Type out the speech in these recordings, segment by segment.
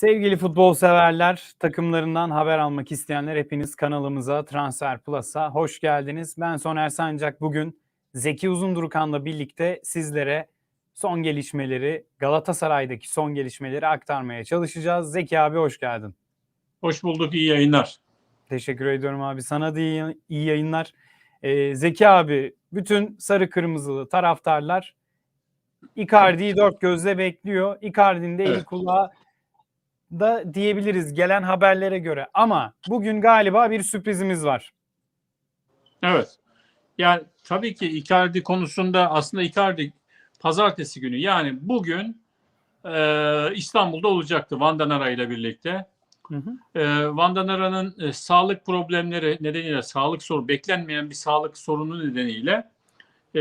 Sevgili futbol severler, takımlarından haber almak isteyenler hepiniz kanalımıza Transfer Plus'a hoş geldiniz. Ben Soner Sancak bugün Zeki Uzundurukan'la birlikte sizlere son gelişmeleri, Galatasaray'daki son gelişmeleri aktarmaya çalışacağız. Zeki abi hoş geldin. Hoş bulduk, iyi yayınlar. Teşekkür ediyorum abi. Sana da iyi, iyi yayınlar. Ee, Zeki abi, bütün sarı kırmızılı taraftarlar Icardi'yi dört gözle bekliyor. Icardi'nin de eli kulağı da diyebiliriz gelen haberlere göre. Ama bugün galiba bir sürprizimiz var. Evet. Yani tabii ki Icardi konusunda aslında Icardi pazartesi günü yani bugün e, İstanbul'da olacaktı Vandanara ile birlikte. Hı hı. E, Vandanara'nın e, sağlık problemleri nedeniyle sağlık soru beklenmeyen bir sağlık sorunu nedeniyle e,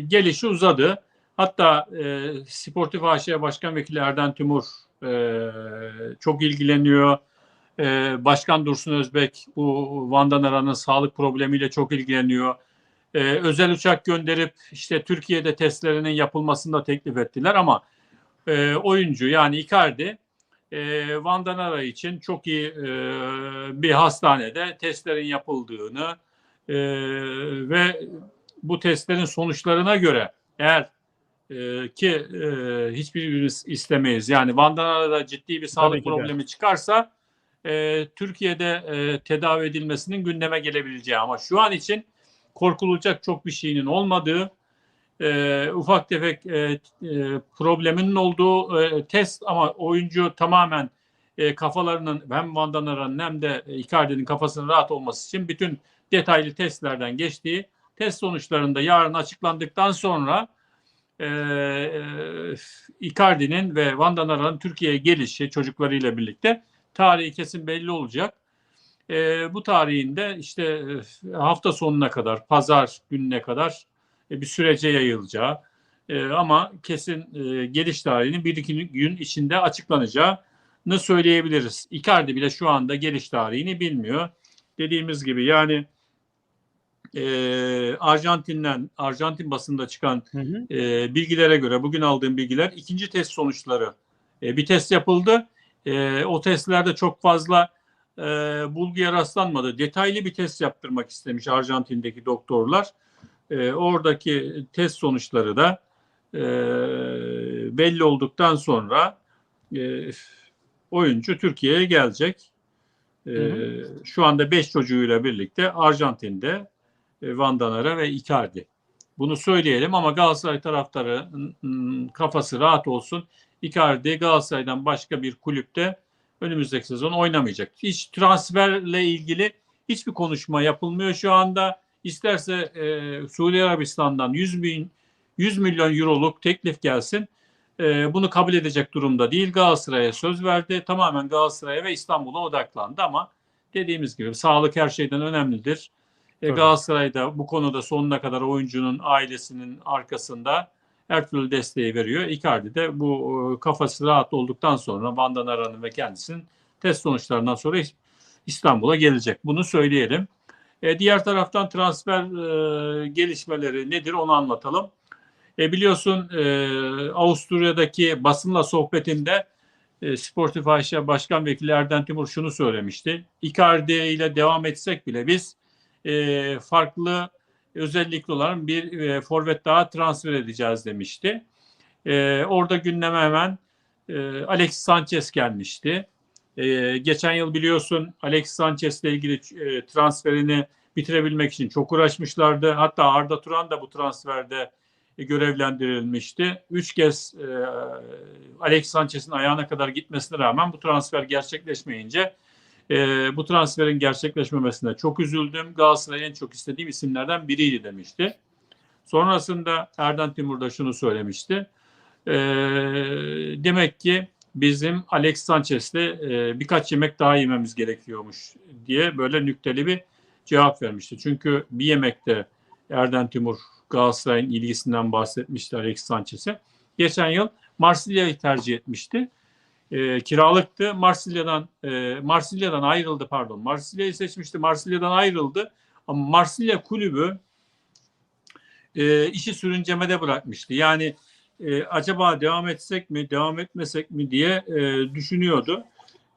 gelişi uzadı. Hatta e, Sportif AŞ Başkan Vekili Erden Timur e, çok ilgileniyor. E, Başkan Dursun Özbek bu Vandanara'nın sağlık problemiyle çok ilgileniyor. E, özel uçak gönderip işte Türkiye'de testlerinin yapılmasını da teklif ettiler ama e, oyuncu yani Icardi e, Vandanara için çok iyi e, bir hastanede testlerin yapıldığını e, ve bu testlerin sonuçlarına göre eğer e, ki e, hiçbirimiz istemeyiz. Yani Vandanara'da ciddi bir sağlık ki de. problemi çıkarsa e, Türkiye'de e, tedavi edilmesinin gündeme gelebileceği ama şu an için korkulacak çok bir şeyinin olmadığı e, ufak tefek e, e, probleminin olduğu e, test ama oyuncu tamamen e, kafalarının hem Vandanara'nın hem de Icardi'nin kafasının rahat olması için bütün detaylı testlerden geçtiği test sonuçlarında yarın açıklandıktan sonra e, e, Icardi'nin ve Vandanara'nın Türkiye'ye gelişi çocuklarıyla birlikte tarihi kesin belli olacak. E, bu tarihinde işte e, hafta sonuna kadar, pazar gününe kadar bir sürece yayılacağı e, ama kesin e, geliş tarihinin bir iki gün içinde açıklanacağını söyleyebiliriz. Icardi bile şu anda geliş tarihini bilmiyor. Dediğimiz gibi yani e, Arjantin'den, Arjantin basında çıkan Hı hı. e, bilgilere göre bugün aldığım bilgiler ikinci test sonuçları. E, bir test yapıldı. E, o testlerde çok fazla e, bulguya rastlanmadı. Detaylı bir test yaptırmak istemiş Arjantin'deki doktorlar. E, oradaki test sonuçları da e, belli olduktan sonra e, oyuncu Türkiye'ye gelecek. E, Hı Şu anda 5 çocuğuyla birlikte Arjantin'de e, Vandanara ve Icardi. Bunu söyleyelim ama Galatasaray taraftarı ım, kafası rahat olsun. Icardi Galatasaray'dan başka bir kulüpte önümüzdeki sezon oynamayacak. Hiç transferle ilgili hiçbir konuşma yapılmıyor şu anda. İsterse e, Suudi Arabistan'dan 100 bin 100 milyon euroluk teklif gelsin. E, bunu kabul edecek durumda değil. Galatasaray'a söz verdi. Tamamen Galatasaray'a ve İstanbul'a odaklandı ama dediğimiz gibi sağlık her şeyden önemlidir. E, Tabii. Galatasaray'da bu konuda sonuna kadar oyuncunun ailesinin arkasında her türlü desteği veriyor. Icardi de bu e, kafası rahat olduktan sonra Vandan Aran'ın ve kendisinin test sonuçlarından sonra İs- İstanbul'a gelecek. Bunu söyleyelim. E, diğer taraftan transfer e, gelişmeleri nedir onu anlatalım. E, biliyorsun e, Avusturya'daki basınla sohbetinde e, Sportif AŞ Başkan Vekili Erden Timur şunu söylemişti. Icardi ile devam etsek bile biz e, farklı özellikli olan bir e, forvet daha transfer edeceğiz demişti. E, orada gündeme hemen e, Alex Sanchez gelmişti. E, geçen yıl biliyorsun Alex Sanchez ile ilgili e, transferini bitirebilmek için çok uğraşmışlardı. Hatta Arda Turan da bu transferde e, görevlendirilmişti. Üç kez e, Alex Sanchez'in ayağına kadar gitmesine rağmen bu transfer gerçekleşmeyince e, bu transferin gerçekleşmemesine çok üzüldüm. Galatasaray'ın en çok istediğim isimlerden biriydi demişti. Sonrasında Erden Timur da şunu söylemişti. E, demek ki bizim Alex Sanchez'le e, birkaç yemek daha yememiz gerekiyormuş diye böyle nükteli bir cevap vermişti. Çünkü bir yemekte Erden Timur Galatasaray'ın ilgisinden bahsetmişti Alex Sanchez'e. Geçen yıl Marsilya'yı tercih etmişti. E, kiralıktı. Marsilya'dan e, Marsilya'dan ayrıldı pardon. Marsilya'yı seçmişti. Marsilya'dan ayrıldı. Ama Marsilya kulübü e, işi sürüncemede bırakmıştı. Yani e, acaba devam etsek mi, devam etmesek mi diye e, düşünüyordu.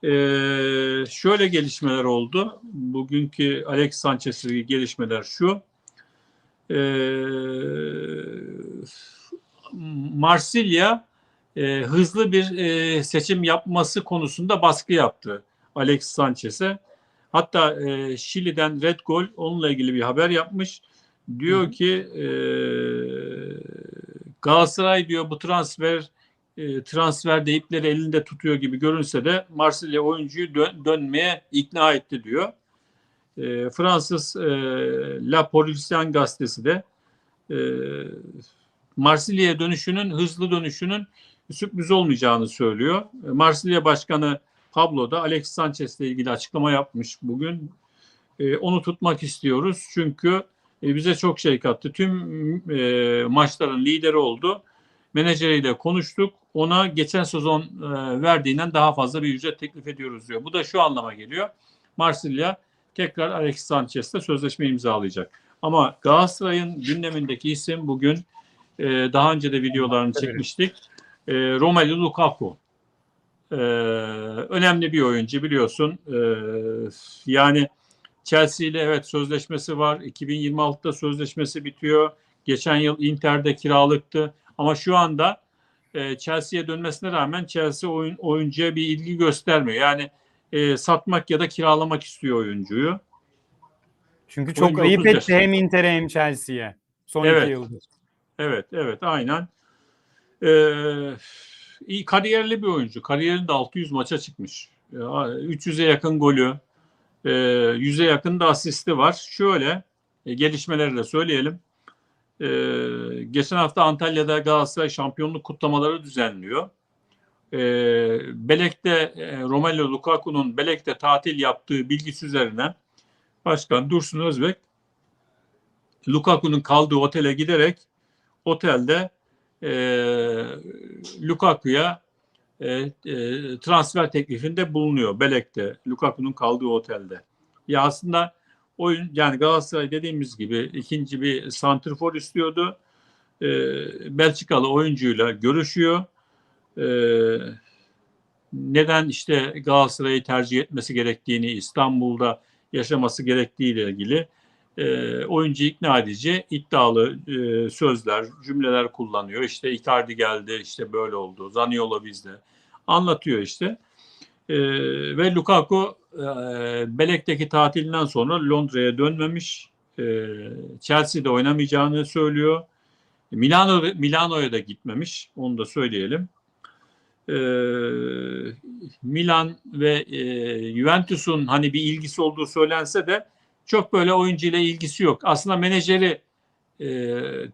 E, şöyle gelişmeler oldu. Bugünkü Alex Sanchez'li gelişmeler şu. E, Marsilya e, hızlı bir e, seçim yapması konusunda baskı yaptı Alex Sanchez'e. Hatta e, Şili'den Red Gol onunla ilgili bir haber yapmış. Diyor Hı ki e, Galatasaray diyor bu transfer e, transfer ipleri elinde tutuyor gibi görünse de Marsilya oyuncuyu dön- dönmeye ikna etti diyor. E, Fransız e, La Parisien gazetesi de e, Marsilya'ya dönüşünün hızlı dönüşünün sürpriz olmayacağını söylüyor. E, Marsilya Başkanı Pablo da Alex Sanchez ile ilgili açıklama yapmış bugün. E, onu tutmak istiyoruz çünkü e, bize çok şey kattı. Tüm e, maçların lideri oldu. Menajeriyle konuştuk. Ona geçen sezon e, verdiğinden daha fazla bir ücret teklif ediyoruz diyor. Bu da şu anlama geliyor. Marsilya tekrar Alex Sanchez'le sözleşme imzalayacak. Ama Galatasaray'ın gündemindeki isim bugün e, daha önce de videolarını çekmiştik. E, Romelu Lukaku. E, önemli bir oyuncu biliyorsun. E, yani Chelsea ile evet sözleşmesi var. 2026'da sözleşmesi bitiyor. Geçen yıl Inter'de kiralıktı. Ama şu anda e, Chelsea'ye dönmesine rağmen Chelsea oyun, oyuncuya bir ilgi göstermiyor. Yani e, satmak ya da kiralamak istiyor oyuncuyu. Çünkü çok Oyuncu ayıp 30 etti yaşında. hem Inter'e hem Chelsea'ye. Son Evet. iki yıldır. Evet, evet, aynen. Ee, iyi kariyerli bir oyuncu. Kariyerinde 600 maça çıkmış. Ya, 300'e yakın golü, e, 100'e yakın da asisti var. Şöyle e, gelişmeleri de söyleyelim. E, geçen hafta Antalya'da Galatasaray şampiyonluk kutlamaları düzenliyor. Belek'te Romelu Lukaku'nun Belek'te tatil yaptığı bilgisi üzerine Başkan Dursun Özbek Lukaku'nun kaldığı otele giderek otelde e, Lukaku'ya e, e, transfer teklifinde bulunuyor Belek'te Lukaku'nun kaldığı otelde. Ya aslında oyun yani Galatasaray dediğimiz gibi ikinci bir santrfor istiyordu. E, Belçikalı oyuncuyla görüşüyor. E, neden işte Galatasaray'ı tercih etmesi gerektiğini, İstanbul'da yaşaması gerektiği ile ilgili e, oyuncu ikna edici iddialı e, sözler, cümleler kullanıyor. İşte Icardi geldi, işte böyle oldu. Zaniolo bizde. Anlatıyor işte. E, ve Lukaku e, Belek'teki tatilinden sonra Londra'ya dönmemiş. E, Chelsea'de oynamayacağını söylüyor. Milano Milano'ya da gitmemiş. Onu da söyleyelim. E, Milan ve e, Juventus'un hani bir ilgisi olduğu söylense de çok böyle oyuncu ile ilgisi yok. Aslında menajeri e,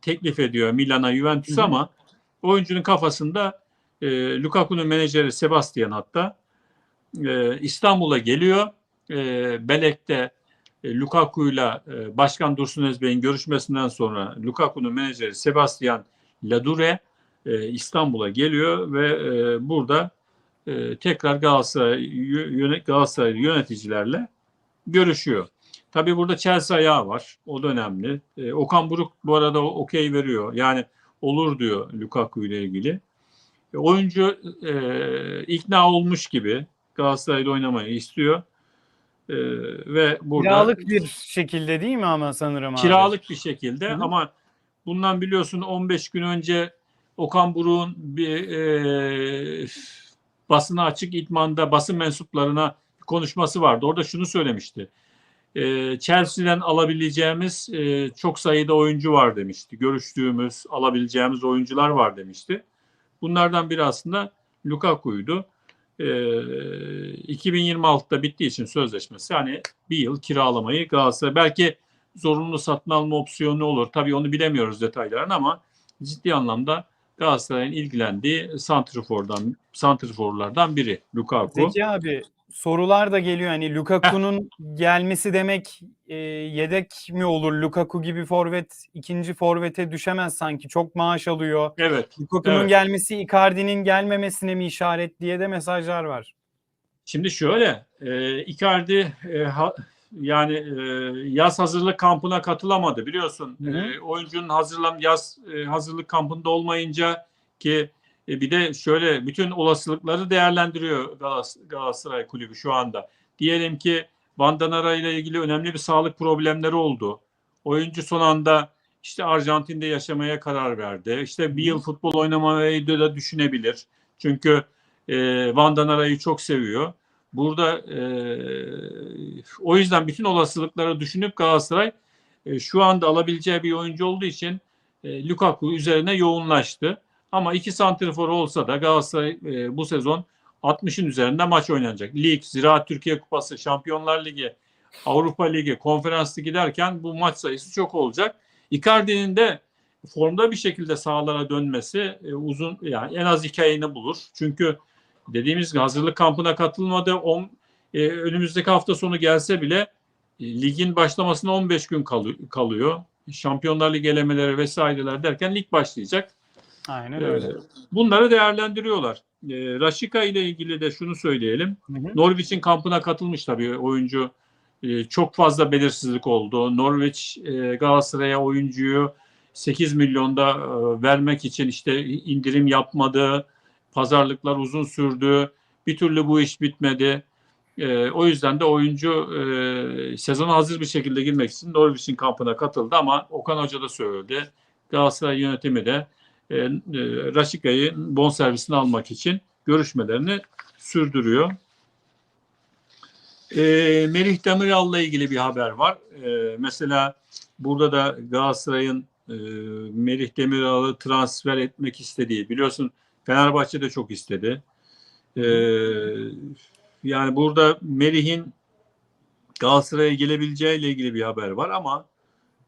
teklif ediyor Milan'a Juventus Hı hı. ama oyuncunun kafasında e, Lukaku'nun menajeri Sebastian hatta e, İstanbul'a geliyor. E, Belek'te e, Lukaku'yla e, Başkan Dursun Özbey'in görüşmesinden sonra Lukaku'nun menajeri Sebastian Ladure e, İstanbul'a geliyor ve e, burada e, tekrar Galatasaray Galatasaray yöneticilerle görüşüyor. Tabii burada Chelsea ayağı var. O da önemli. E, Okan Buruk bu arada okey veriyor. Yani olur diyor Lukaku ile ilgili. E, oyuncu e, ikna olmuş gibi Galatasaray'da oynamayı istiyor. E, ve burada Kiralık bir şekilde değil mi ama sanırım abi? kiralık bir şekilde Hı hı. ama bundan biliyorsun 15 gün önce Okan Buruk'un bir e, basına açık idmanda basın mensuplarına konuşması vardı. Orada şunu söylemişti. E, Chelsea'den alabileceğimiz e, çok sayıda oyuncu var demişti. Görüştüğümüz, alabileceğimiz oyuncular var demişti. Bunlardan biri aslında Lukaku'ydu. E, 2026'da bittiği için sözleşmesi hani bir yıl kiralamayı Galatasaray belki zorunlu satın alma opsiyonu olur. Tabii onu bilemiyoruz detaylarını ama ciddi anlamda Galatasaray'ın ilgilendiği santrifordan santriforlardan biri Lukaku. Peki abi sorular da geliyor. Hani Lukaku'nun gelmesi demek e, yedek mi olur? Lukaku gibi forvet ikinci forvete düşemez sanki. Çok maaş alıyor. Evet. Lukaku'nun Evet. gelmesi Icardi'nin gelmemesine mi işaret diye de mesajlar var. Şimdi şöyle, e, Icardi e, ha- yani e, yaz hazırlık kampına katılamadı biliyorsun. Hı hı. E, oyuncunun hazırlan yaz e, hazırlık kampında olmayınca ki e, bir de şöyle bütün olasılıkları değerlendiriyor Galatasaray kulübü şu anda. Diyelim ki Vandanara ile ilgili önemli bir sağlık problemleri oldu. Oyuncu son anda işte Arjantin'de yaşamaya karar verdi. İşte bir yıl futbol oynamayı da düşünebilir. Çünkü e, Vandanara'yı çok seviyor. Burada e, o yüzden bütün olasılıkları düşünüp Galatasaray e, şu anda alabileceği bir oyuncu olduğu için e, Lukaku üzerine yoğunlaştı. Ama iki santrifor olsa da Galatasaray e, bu sezon 60'ın üzerinde maç oynanacak. Lig, Ziraat Türkiye Kupası, Şampiyonlar Ligi, Avrupa Ligi, Konferans Ligi derken bu maç sayısı çok olacak. Icardi'nin de formda bir şekilde sahalara dönmesi e, uzun yani en az iki ayını bulur. Çünkü dediğimiz gibi hazırlık kampına katılmadı. On, e, önümüzdeki hafta sonu gelse bile e, ligin başlamasına 15 gün kalı- kalıyor. Şampiyonlar Ligi elemeleri vesaireler derken lig başlayacak. Aynen öyle. Ee, Bunları değerlendiriyorlar. Ee, Raşika ile ilgili de şunu söyleyelim. Norwich'in kampına katılmış tabii oyuncu. Ee, çok fazla belirsizlik oldu. Norwich e, Galatasaray'a oyuncuyu 8 milyonda e, vermek için işte indirim yapmadı. Pazarlıklar uzun sürdü. Bir türlü bu iş bitmedi. Ee, o yüzden de oyuncu e, sezona hazır bir şekilde girmek için Norwich'in kampına katıldı ama Okan Hoca da söyledi. Galatasaray yönetimi de e, e, Raşika'yı bonservisini almak için görüşmelerini sürdürüyor. E, Melih Demiral'la ilgili bir haber var. E, mesela burada da Galatasaray'ın e, Melih Demiral'ı transfer etmek istediği biliyorsun Fenerbahçe de çok istedi. E, yani burada Melih'in Galatasaray'a gelebileceğiyle ilgili bir haber var ama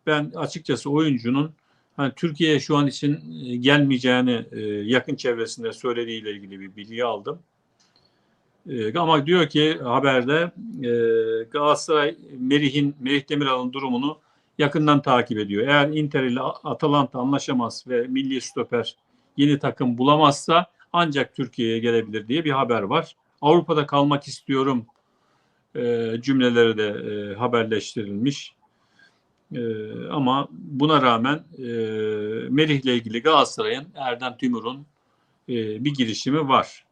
ben açıkçası oyuncunun hani Türkiye'ye şu an için e, gelmeyeceğini e, yakın çevresinde söylediğiyle ilgili bir bilgi aldım. E, ama diyor ki haberde e, Galatasaray Merih'in Merih Demiral'ın durumunu yakından takip ediyor. Eğer Inter ile Atalanta anlaşamaz ve milli stoper yeni takım bulamazsa ancak Türkiye'ye gelebilir diye bir haber var. Avrupa'da kalmak istiyorum e, cümleleri de haberleştirilmiş. E, ama buna rağmen e, Merih'le ilgili Galatasaray'ın Erdem Timur'un e, bir girişimi var.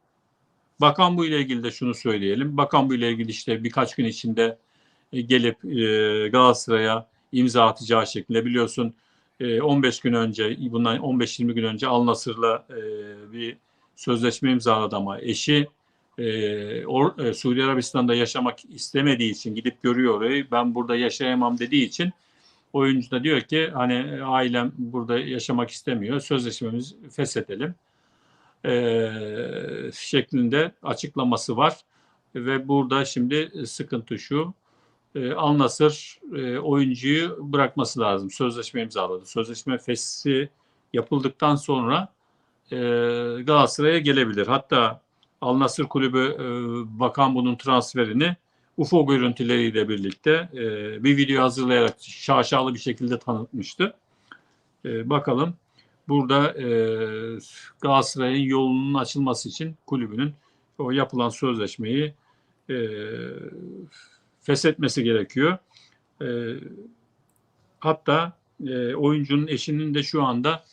Bakan bu ile ilgili de şunu söyleyelim. Bakan bu ile ilgili işte birkaç gün içinde e, gelip e, Galatasaray'a imza atacağı şeklinde biliyorsun e, 15 gün önce bundan 15-20 gün önce Al Nasır'la e, bir sözleşme imzaladı ama eşi e, or, e, Suudi Arabistan'da yaşamak istemediği için gidip görüyor orayı. Ben burada yaşayamam dediği için oyuncu da diyor ki hani ailem burada yaşamak istemiyor. Sözleşmemizi feshedelim. E, şeklinde açıklaması var. Ve burada şimdi sıkıntı şu. E, Al Nassr e, oyuncuyu bırakması lazım. Sözleşme imzaladı. Sözleşme feshi yapıldıktan sonra e, Galatasaray'a gelebilir. Hatta Al Nassr kulübü e, bakan bunun transferini UFO görüntüleriyle birlikte e, bir video hazırlayarak şaşalı bir şekilde tanıtmıştı. E, bakalım burada e, Galatasaray'ın yolunun açılması için kulübünün o yapılan sözleşmeyi e, feshetmesi gerekiyor. E, hatta e, oyuncunun eşinin de şu anda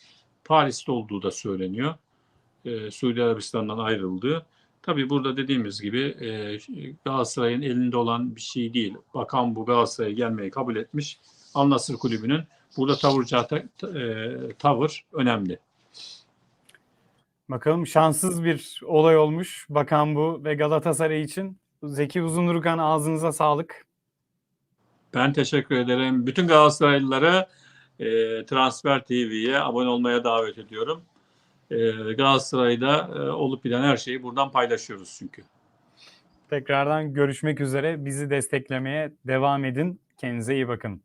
Paris'te olduğu da söyleniyor. E, Suudi Arabistan'dan ayrıldığı. Tabii burada dediğimiz gibi e, Galatasaray'ın elinde olan bir şey değil. Bakan bu Galatasaray'a gelmeyi kabul etmiş. Al Nassr Kulübü'nün burada tavıracağı ta- ta- e, tavır önemli. Bakalım şanssız bir olay olmuş Bakan bu ve Galatasaray için. Zeki Uzundurukan ağzınıza sağlık. Ben teşekkür ederim. Bütün Galatasaraylıları e, Transfer TV'ye abone olmaya davet ediyorum. E, Galatasaray'da olup biten her şeyi buradan paylaşıyoruz çünkü. Tekrardan görüşmek üzere. Bizi desteklemeye devam edin. Kendinize iyi bakın.